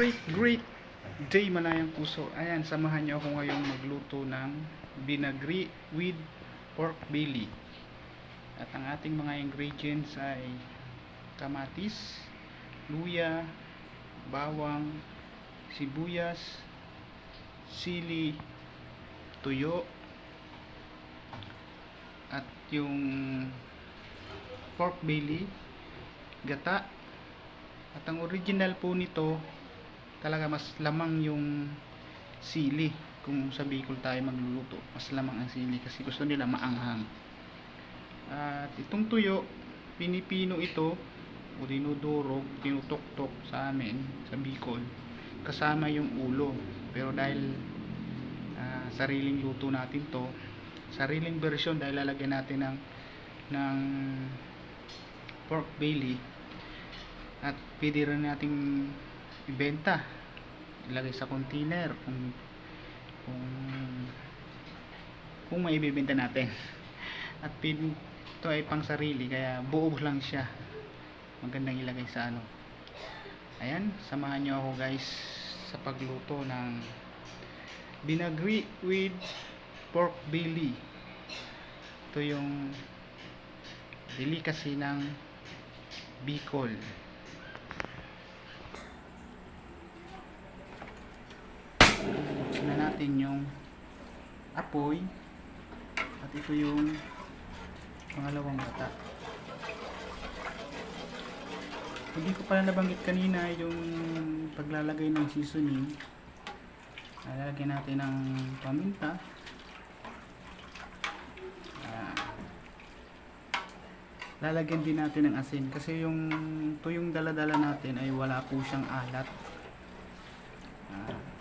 great, great day manayang puso. Ayan, samahan niyo ako ngayong magluto ng binagri with pork belly. At ang ating mga ingredients ay kamatis, luya, bawang, sibuyas, sili, tuyo, at yung pork belly, gata, at ang original po nito, talaga mas lamang yung sili. Kung sa Bicol tayo magluluto, mas lamang ang sili kasi gusto nila maanghang. At itong tuyo, pinipino ito, o dinudurog, tinutoktok sa amin, sa Bicol, kasama yung ulo. Pero dahil ah, sariling luto natin to, sariling version dahil lalagyan natin ng ng pork belly at pwede rin nating ibenta. Ilagay sa container kung kung kung may ibibenta natin. At pin ito ay pang sarili kaya buo lang siya. Magandang ilagay sa ano. Ayan samahan nyo ako guys sa pagluto ng binagri with pork belly. Ito yung delicacy ng Bicol buksan na natin yung apoy. At ito yung pangalawang bata. Hindi ko pala nabanggit kanina yung paglalagay ng seasoning. Lalagyan natin ng paminta. Ayan. lalagyan din natin ng asin. Kasi yung tuyong daladala natin ay wala po siyang alat. Ah,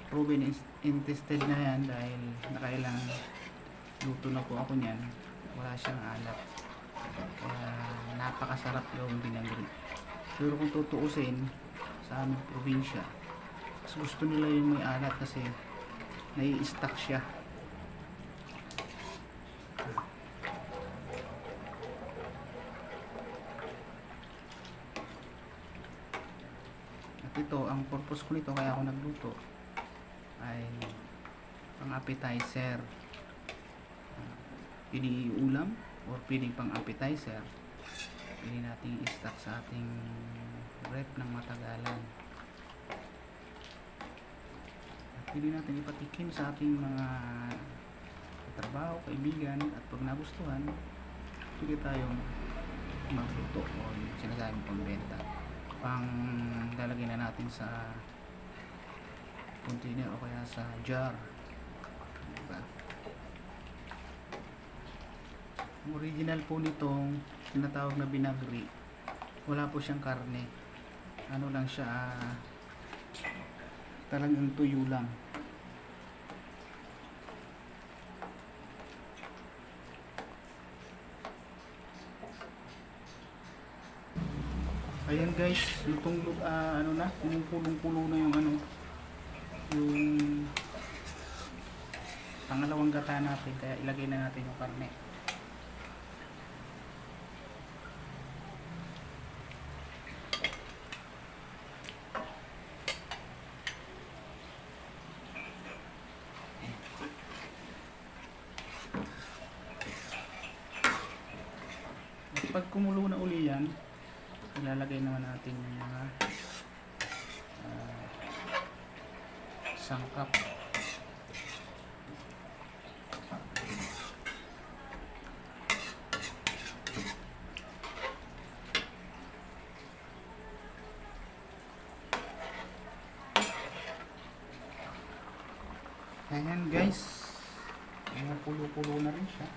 proven is intested na yan dahil nakailang luto na po ako niyan. Wala siyang alat kaya napakasarap yung binangri pero kung tutuusin sa aming probinsya mas gusto nila yung may alat kasi nai-stack siya. At ito, ang purpose ko nito kaya ako nagluto ay pang appetizer. Uh, Pwede ulam or pwedeng pang appetizer. Pwede nating i-stack sa ating rep ng matagalan. At pwede natin ipatikim sa ating mga trabaho, kaibigan at pag nagustuhan, pwede tayong magluto o yung sinasabing pambenta pang lalagay na natin sa container o kaya sa jar. Diba? ang original po nitong tinatawag na binagri wala po siyang karne. Ano lang siya ah, talagang tuyo lang. Ayan guys, lutong uh, ano na, pulong-pulong na yung ano, yung pangalawang gata natin, kaya ilagay na natin yung karne. Pag kumulo na uli yan, ilalagay naman natin yung mga ah, sangkap ayan guys. Mga pulo-pulo na rin siya.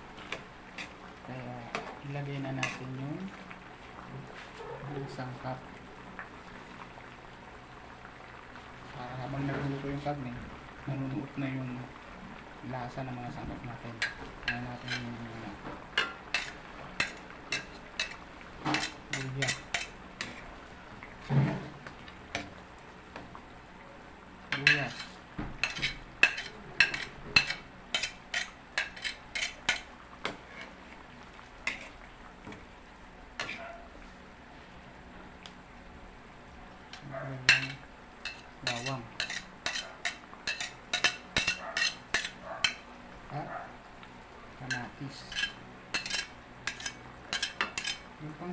Kaya ilagay na natin yung yung sangkap para habang nagluluto yung karne nanunuot na yung lasa ng mga sangkap natin. Kaya natin yung mga luya luya Lagyan ng bawang bawang. At kamatis.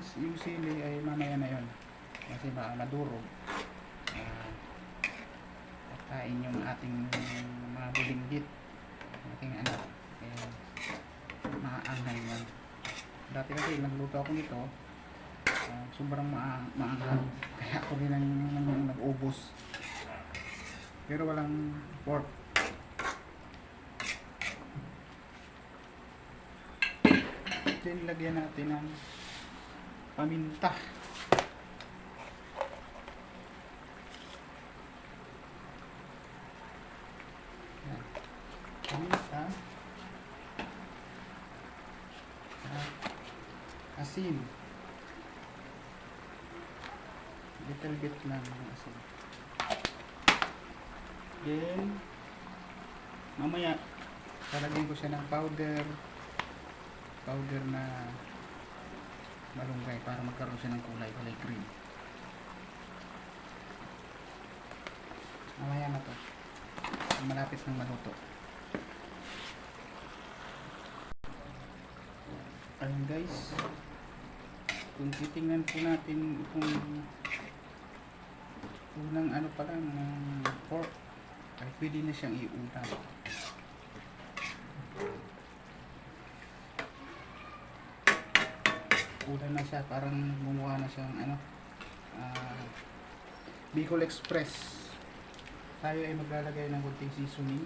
Yung, sili ay mamaya na yun. Kasi baka madurog. Uh, kain yung ating mga bulinggit. Ating ano. Eh, mga anghang yan. Dati kasi nagluto ako nito. Uh, sobrang maang maanghang. Kaya ako rin ang, ang nag-ubos. Pero walang pork. Then lagyan natin ng paminta. Yan. Paminta. At asin. Little bit lang ng asin. Then, mamaya, lalagyan ko siya ng powder. Powder na malunggay para magkaroon siya ng kulay, kulay green. Mamaya na to. Malapit ng maluto. Ayun guys. Kung titingnan po natin kung unang ano pa lang ng pork ay pwede na siyang iulam. Ulan na siya, parang gumawa na siyang ano, ah, Bicol Express. Tayo ay maglalagay ng kunting seasoning.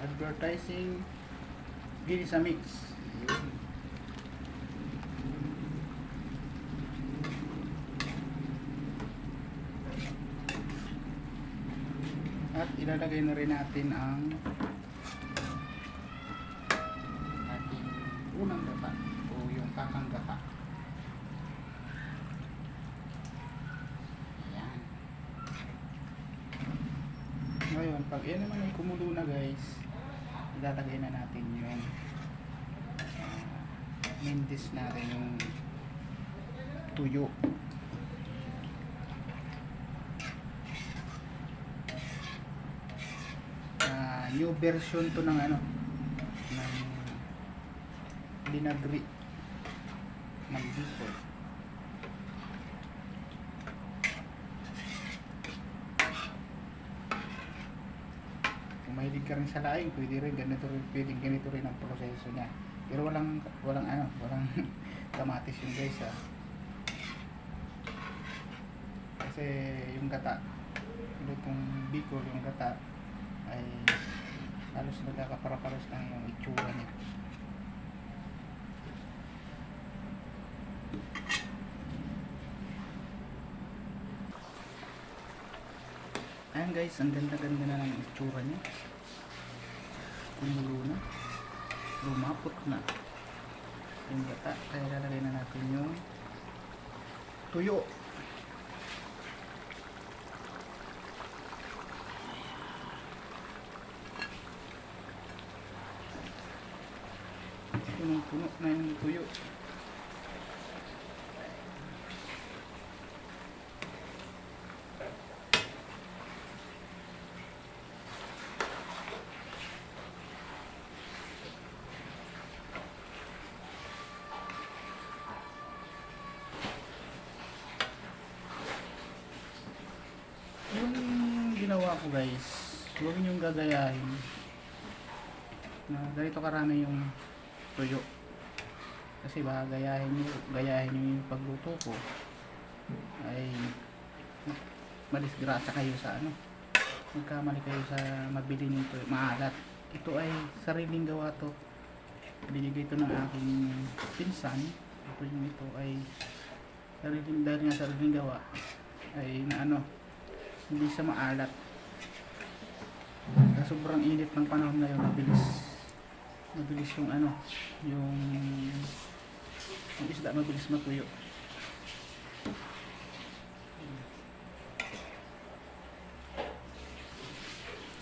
Advertising Ginisa Mix. At ilalagay na rin natin ang ating unang gata o yung kakang gata. Ayan. Ngayon, pag yan naman ay kumulo na guys, ilalagay na natin yung uh, main dish natin yung tuyo. Ah, new version to ng ano binagri ng Bicol. Kung mahilig ka rin sa laing, pwede rin ganito rin, pwedeng ganito rin ang proseso niya. Pero walang walang ano, walang kamatis yung guys ah. Kasi yung gata, itong Bicol, yung gata ay halos nagkakapara-paros lang yung itsura niya. Guys, ang ganda-ganda na ng itsura niya. Kumulo na. Lumapot na. Yung gata, kaya lalagay na natin yung tuyo. punong-puno na yung tuyo. Yung ginawa guys, huwag niyong gagayahin na ganito karami yung tuyo. Kasi baka gayahin nyo, gayahin nyo yung pagluto ko ay malisgrasa kayo sa ano magkamali kayo sa mabili nyo tuyo, maalat. Ito ay sariling gawa to. Binigay ito ng aking pinsan. Ito yung ito ay sariling, dahil nga sariling gawa ay na ano hindi siya maalat. Sa sobrang init ng panahon ngayon, mabilis mabilis yung ano yung yung isda mabilis matuyo.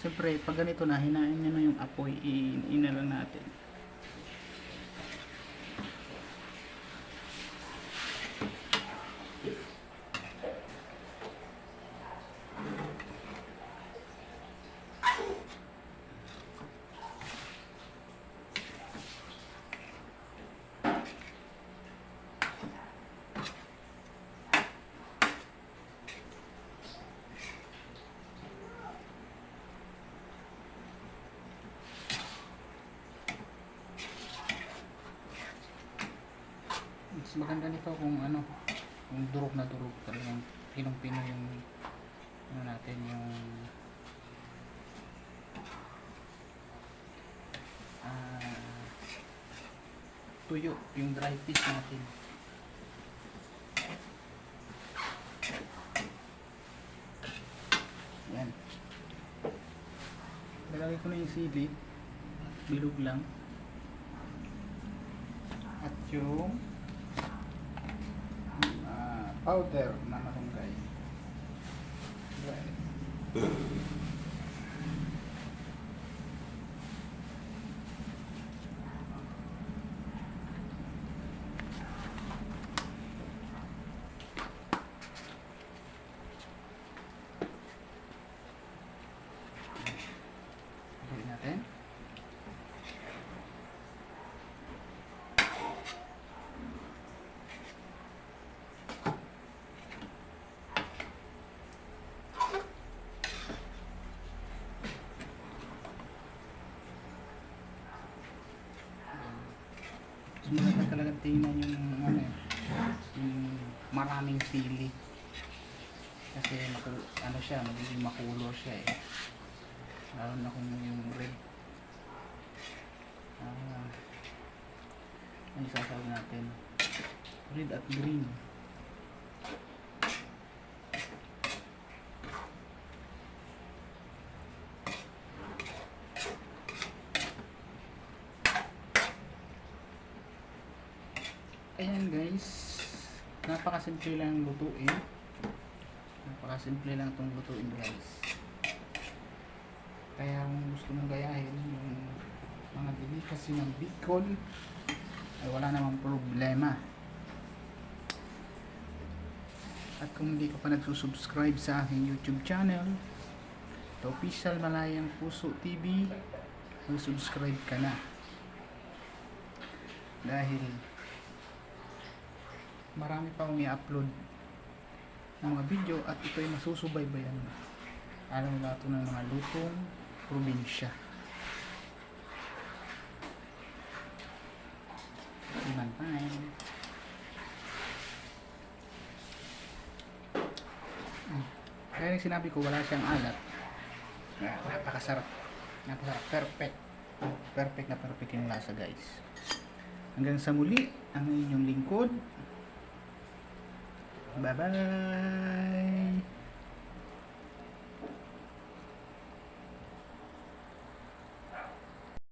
Siyempre pag ganito na hinain nyo na yung apoy i- ina lang natin Mas maganda nito kung ano, kung durog na durog talagang pinong-pino yung ano natin yung ah, tuyo, yung dry fish natin. Yan. Lalagay ko na yung sili. Bilog lang. At yung powder na malunggay. Right. Gawin natin. Maganda talaga tingnan yung ano eh, yung maraming sili. Kasi ano siya, magiging makulo siya eh. Lalo na kung yung red. Ah, ano sasabi natin? Red at green. Ayan guys, napakasimple lang lutuin. Napakasimple lang itong lutuin guys. Kaya kung gusto mong gayahin yung mga delicacy ng Bicol, ay wala namang problema. At kung hindi ka pa nagsusubscribe sa aking YouTube channel, The Official Malayang Puso TV, mag-subscribe ka na. Dahil marami pa akong i-upload ng mga video at ito ay masusubaybayan. Alam mo ito ng mga lutong probinsya. Iman time. Kaya yung sinabi ko wala siyang alat. Napakasarap. Napakasarap. Perfect. Perfect na perfect yung lasa guys. Hanggang sa muli, ang inyong lingkod. 拜拜。